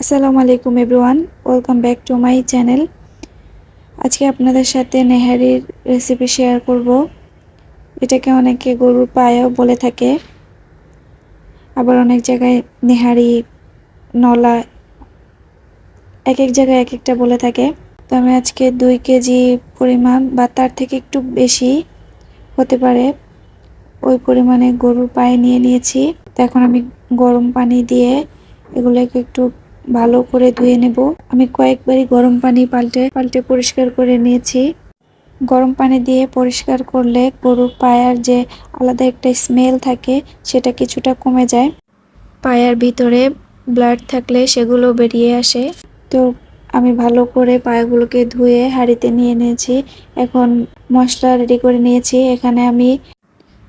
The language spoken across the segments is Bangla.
আসসালামু আলাইকুম everyone, welcome back to my channel. আজকে আপনাদের সাথে নেহারির রেসিপি শেয়ার করব। এটাকে অনেকে গরুর পায়েও বলে থাকে। আবার অনেক জায়গায় নেহারি, নলা, এক এক জায়গায় এক একটা বলে থাকে। তো আমি আজকে দুই কেজি পরিমাণ বা তার থেকে একটু বেশি হতে পারে, ওই পরিমাণে গরুর পায়ে নিয়ে নিয়েছি। তো এখন আমি গরম পানি দিয়ে এগুলোকে একটু ভালো করে ধুয়ে নেব। আমি কয়েকবারই গরম পানি পাল্টে পাল্টে পরিষ্কার করে নিয়েছি। গরম পানি দিয়ে পরিষ্কার করলে গরুর পায়ার যে আলাদা একটা স্মেল থাকে, সেটা কিছুটা কমে যায়। পায়ার ভিতরে ব্লাড থাকলে সেগুলো বেরিয়ে আসে। তো আমি ভালো করে পায়াগুলোকে ধুয়ে হাঁড়িতে নিয়ে নিয়েছি। এখন মশলা রেডি করে নিয়েছি। এখানে আমি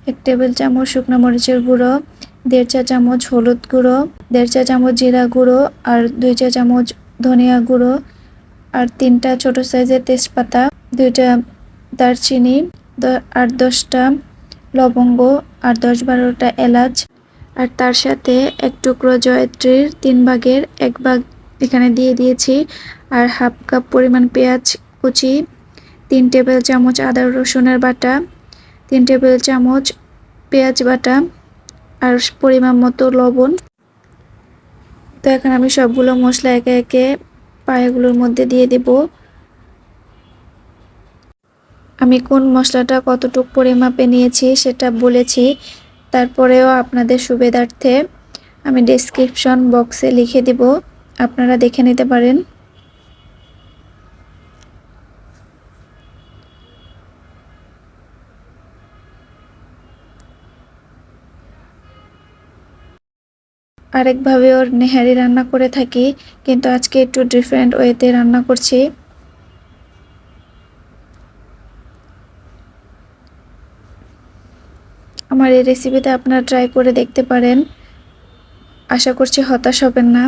এক টেবিল চামচ শুকনো মরিচের গুঁড়ো দেড় চা চামচ হলুদ গুঁড়ো, দেড় চা চামচ জিরা গুঁড়ো আর দুই চা চামচ ধনিয়া গুঁড়ো আর তিনটা ছোট সাইজের তেজপাতা দুইটা দারচিনি আর দশটা লবঙ্গ আর দশ বারোটা এলাচ আর তার সাথে এক টুকরো জয়ত্রীর তিন ভাগের এক ভাগ এখানে দিয়ে দিয়েছি আর হাফ কাপ পরিমাণ পেঁয়াজ কুচি, তিন টেবিল চামচ আদা রসুনের বাটা, তিন টেবিল চামচ পেঁয়াজ বাটা আর পরিমাণ মতো লবণ। তো এখন আমি সবগুলো মশলা একে একে পায়েগুলোর মধ্যে দিয়ে দেব। আমি কোন মশলাটা কতটুক পরিমাপে নিয়েছি সেটা বলেছি। তারপরেও আপনাদের সুবিধার্থে আমি ডেসক্রিপশন বক্সে লিখে দিব। আপনারা দেখে নিতে পারেন। আরেকভাবে ওর নেহারি রান্না করে থাকি, কিন্তু আজকে একটু ডিফারেন্ট ওয়েতে রান্না করছি। আমার এই রেসিপিতে আপনারা ট্রাই করে দেখতে পারেন। আশা করছি হতাশ হবেন না।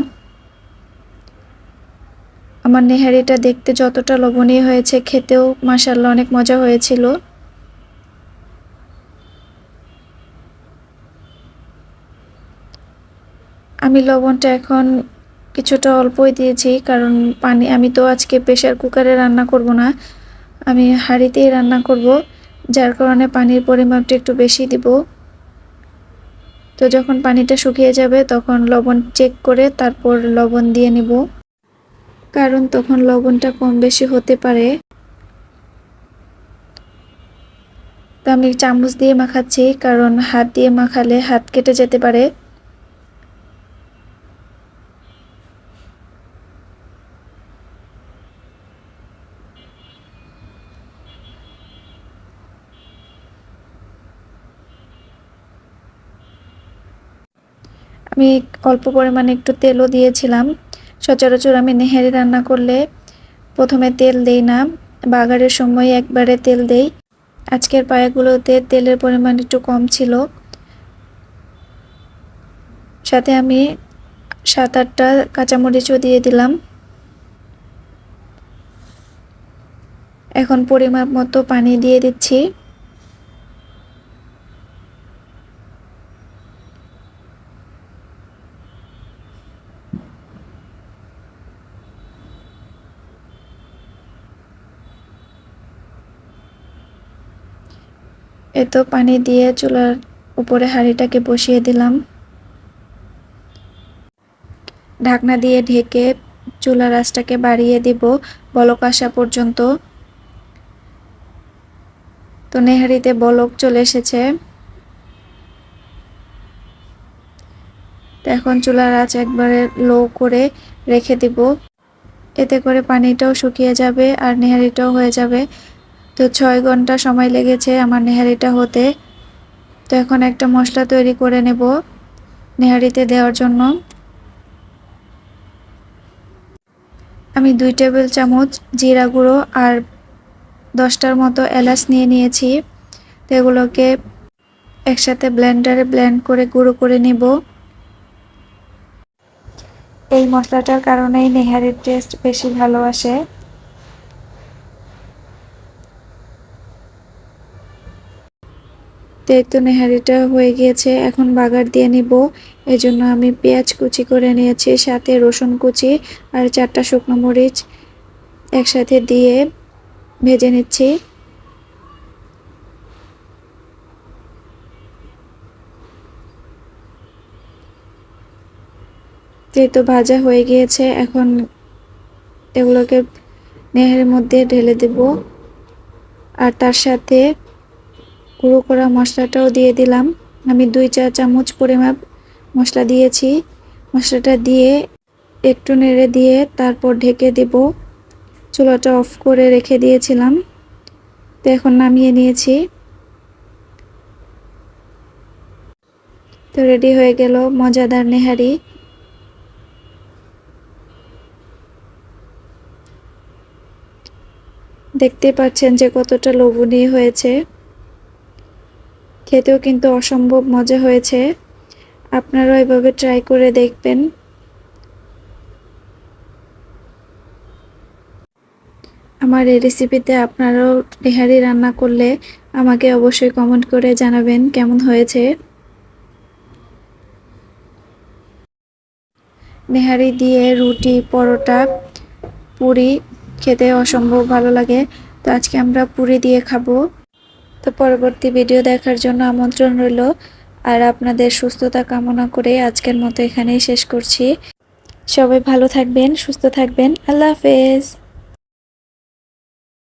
আমার নেহারিটা দেখতে যতটা লবণীয় হয়েছে, খেতেও মাসাল্লাহ অনেক মজা হয়েছিল। আমি লবণটা এখন কিছুটা অল্পই দিয়েছি, কারণ পানি, আমি তো আজকে প্রেশার কুকারে রান্না করব না। আমি হাঁড়িতেই রান্না করব, যার কারণে পানির পরিমাপটা একটু বেশি দিব। তো যখন পানিটা শুকিয়ে যাবে, তখন লবণ চেক করে তারপর লবণ দিয়ে নিব। কারণ তখন লবণটা কম বেশি হতে পারে। তো আমি চামচ দিয়ে মাখাচ্ছি, কারণ হাত দিয়ে মাখালে হাত কেটে যেতে পারে। আমি অল্প পরিমাণে একটু তেলও দিয়েছিলাম। সচরাচর আমি নেহারি রান্না করলে প্রথমে তেল দেই না, বাগারের সময় একবারে তেল দেই। আজকের পায়াগুলোতে তেলের পরিমাণ একটু কম ছিল। সাথে আমি সাত আটটা কাঁচামরিচও দিয়ে দিলাম। এখন পরিমাপ মতো পানি দিয়ে দিচ্ছি। এত পানি দিয়ে চুলার উপরে হাঁড়িটাকে বসিয়ে দিলাম। ঢাকনা দিয়ে ঢেকে চুলার আঁচটাকে বাড়িয়ে দিব বলক আসা পর্যন্ত। তো নেহারিতে বলক চলে এসেছে। এখন চুলার আঁচ একবারে লো করে রেখে দিব। এতে করে পানিটাও শুকিয়ে যাবে আর নেহারিটাও হয়ে যাবে। তো ছয় ঘণ্টা সময় লেগেছে আমার নেহারিটা হতে। তো এখন একটা মশলা তৈরি করে নেব নেহারিতে দেওয়ার জন্য। আমি দুই টেবিল চামচ জিরা গুঁড়ো আর দশটার মতো এলাচ নিয়ে নিয়েছি। তো এগুলোকে একসাথে ব্লেন্ডারে ব্লেন্ড করে গুঁড়ো করে নেব। এই মশলাটার কারণেই নেহারির টেস্ট বেশি ভালো আসে। এই তো নেহারিটা হয়ে গিয়েছে, এখন বাগার দিয়ে নিব। এজন্য আমি পেঁয়াজ কুচি করে নিয়েছি, সাথে রসুন কুচি আর চারটা শুকনো মরিচ একসাথে দিয়ে ভেজে নিচ্ছি। তো ভাজা হয়ে গিয়েছে, এখন এগুলোকে নেহের মধ্যে ঢেলে দেব। আর তার সাথে গুঁড়ো করা মশলাটাও দিয়ে দিলাম। আমি দুই চা চামচ পরিমাপ মশলা দিয়েছি। মশলাটা দিয়ে একটু নেড়ে দিয়ে তারপর ঢেকে দেব। চুলাটা অফ করে রেখে দিয়েছিলাম। তো এখন নামিয়ে নিয়েছি। তো রেডি হয়ে গেল মজাদার নেহারি। দেখতে পাচ্ছেন যে কতটা লোভনীয় হয়েছে। খেতেও কিন্তু অসম্ভব মজা হয়েছে। আপনারাও এভাবে ট্রাই করে দেখবেন। আমার এই রেসিপিতে আপনারাও নেহারি রান্না করলে আমাকে অবশ্যই কমেন্ট করে জানাবেন কেমন হয়েছে। নেহারি দিয়ে রুটি, পরোটা, পুরি খেতে অসম্ভব ভালো লাগে। তো আজকে আমরা পুরি দিয়ে খাব। তো পরবর্তী ভিডিও দেখার জন্য আমন্ত্রণ রইল। আর আপনাদের সুস্থতা কামনা করে আজকের মতো এখানেই শেষ করছি। সবাই ভালো থাকবেন, সুস্থ থাকবেন। আল্লাহ হাফেজ।